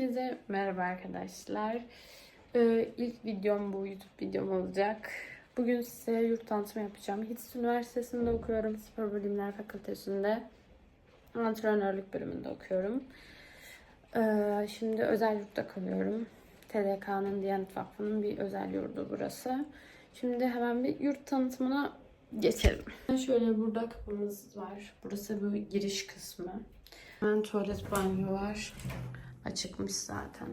Herkese merhaba arkadaşlar. Ee, ilk videom bu YouTube videom olacak. Bugün size yurt tanıtımı yapacağım. HITS Üniversitesi'nde okuyorum. Spor Bilimler Fakültesi'nde. Antrenörlük bölümünde okuyorum. Ee, şimdi özel yurtta kalıyorum. TDK'nın Diyanet Vakfı'nın bir özel yurdu burası. Şimdi hemen bir yurt tanıtımına geçelim. Şöyle burada kapımız var. Burası bu giriş kısmı. Hemen tuvalet banyo var. Açıkmış zaten.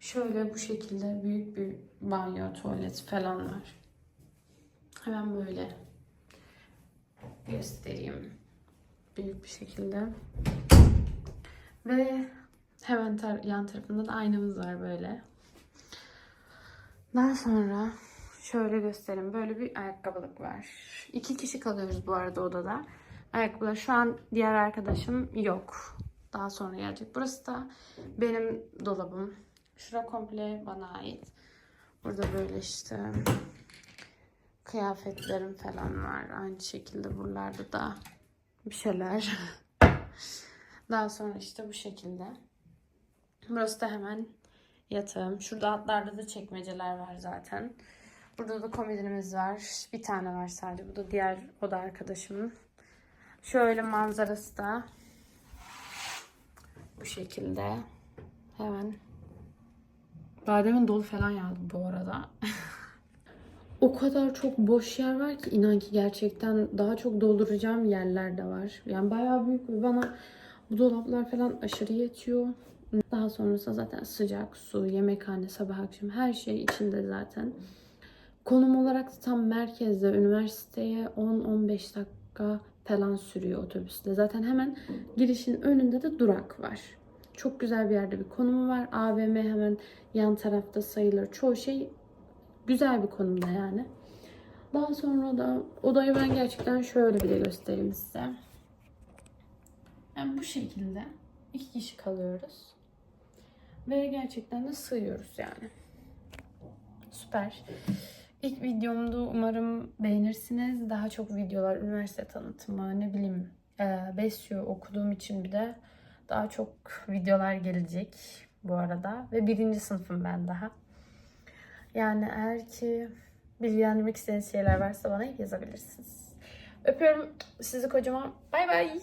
Şöyle bu şekilde büyük bir banyo, tuvalet falan var. Hemen böyle göstereyim. Büyük bir şekilde. Ve hemen tar- yan tarafında da aynamız var böyle. Daha sonra şöyle göstereyim. Böyle bir ayakkabılık var. İki kişi kalıyoruz bu arada odada. Ayakkabılar. Şu an diğer arkadaşım yok. Daha sonra gelecek. Burası da benim dolabım. Şura komple bana ait. Burada böyle işte kıyafetlerim falan var. Aynı şekilde buralarda da bir şeyler. Daha sonra işte bu şekilde. Burası da hemen yatağım. Şurada altlarda da çekmeceler var zaten. Burada da komodinimiz var. Bir tane var sadece. Bu da diğer oda arkadaşımın. Şöyle manzarası da şekilde. Hemen. Bademin dolu falan yağdı bu arada. o kadar çok boş yer var ki inan ki gerçekten daha çok dolduracağım yerler de var. Yani bayağı büyük ve bana bu dolaplar falan aşırı yetiyor. Daha sonrasında zaten sıcak su, yemekhane, sabah akşam her şey içinde zaten. Konum olarak tam merkezde üniversiteye 10-15 dakika falan sürüyor otobüsle. Zaten hemen girişin önünde de durak var. Çok güzel bir yerde bir konumu var. AVM hemen yan tarafta sayılır. Çoğu şey güzel bir konumda yani. Daha sonra da odayı ben gerçekten şöyle bir de göstereyim size. Yani bu şekilde iki kişi kalıyoruz. Ve gerçekten de sığıyoruz yani. Süper. İlk videomdu. Umarım beğenirsiniz. Daha çok videolar, üniversite tanıtımı, ne bileyim, e, Besyo okuduğum için bir de daha çok videolar gelecek bu arada. Ve birinci sınıfım ben daha. Yani eğer ki bilgilendirmek istediğiniz şeyler varsa bana yazabilirsiniz. Öpüyorum sizi kocaman. Bay bay.